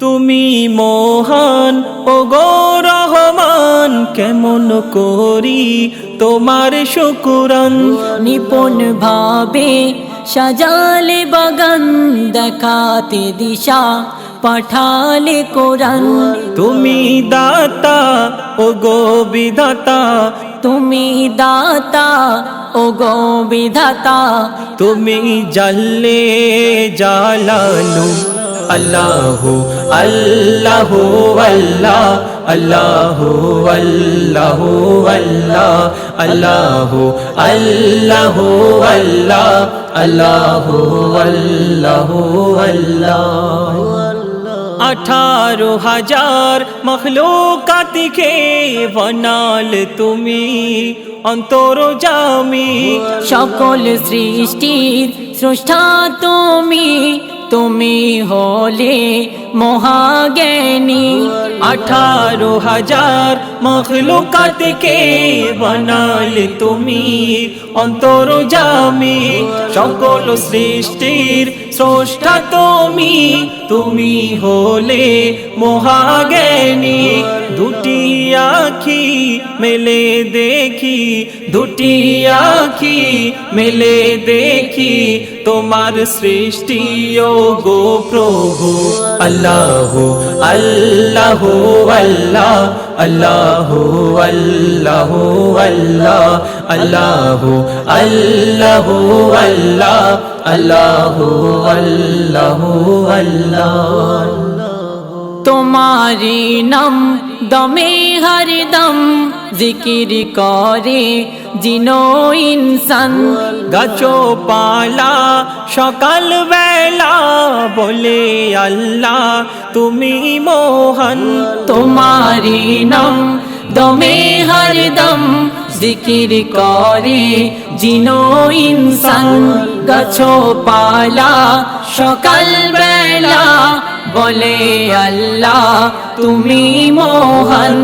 তুমি মহান ও রহমান কেমন করি তোমার শুকুরান? নিপুণ ভাবে সাজালে বাগান দেখাতে দিশা পাঠালে কোরআন। তুমি দাতা ও গো বিধাতা। তুমি দাতা ও গো বিধাতা। তুমি জাল্লে জালালু। اللہ اللہ اللہ اللہ اللہ اللہ اللہ اللہ اللہ اللہ ہو اللہ ہو اللہ اٹھارو ہزار مخلوقات کے ونال تمی অন্তর জামি সকল সৃষ্টি স্রষ্টা তুমি। তুমি হলে মহাজ্ঞানী। আঠারো হাজার মখলুকাতকে বনাল তুমি? অন্তর জামি সকল সৃষ্টির স্রষ্টা তুমি। তুমি হলে মহাজ্ঞানী। দুটি আখি মেলে দেখি দুটি আখি মেলে দেখি তোমার সৃষ্টি ও গো প্রভু আল্লাহ আল্লাহ আল্লাহ আল্লাহ আল্লাহ আল্লাহ আল্লাহ আল্লাহ আল্লাহ আল্লাহ আল্লাহ আল্লাহ তোমারি নাম, দমে হরদম, জিকির করে জিনো ইনসান। গাছো পালা, সকাল বেলা, বলে আল্লাহ, তুমি মোহন। তোমারি নাম, দমে হরদম, জিকির করে জিনো ইনসান। গাছো পালা, সকাল বেলা বলে আল্লাহ, তুমি মোহন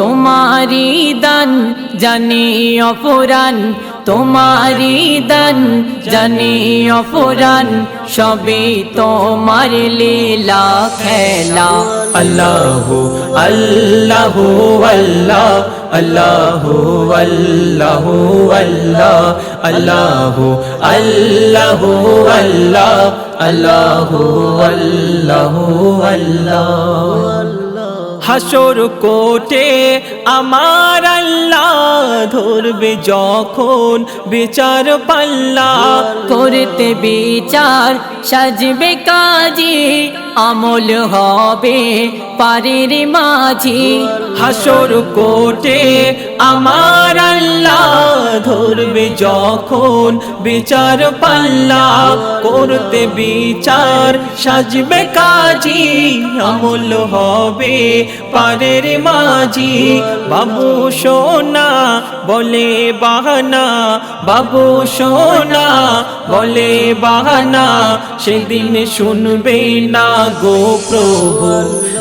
তোমারি দান জানি অপরাণ তোমারি দান জানি অপরাণ, সবই তোমার লীলা খেলা। আল্লাহ আল্লাহ আল্লাহ আল্লাহ আল্লাহ আল্লাহ আল্লাহ আল্লাহ আল্লাহ আল্লাহ আল্লাহ আল্লাহ হাসর কোটে আমার আল্লাহ ধরবে যখন বিচার পাল্লা। করতে বিচার সাজবে কাজে আমল হবে পারের মাঝি। হাসর কোটে আমার আল্লাহ ধরবে যখন বিচার পাল্লা করতে বিচার সাজবে কাজী, আমল হবে পারের মাঝি। বাবু সোনা বলে বাহানা, বাবু সোনা বলে বাহানা, সেদিন শুনবে না গো প্রভু।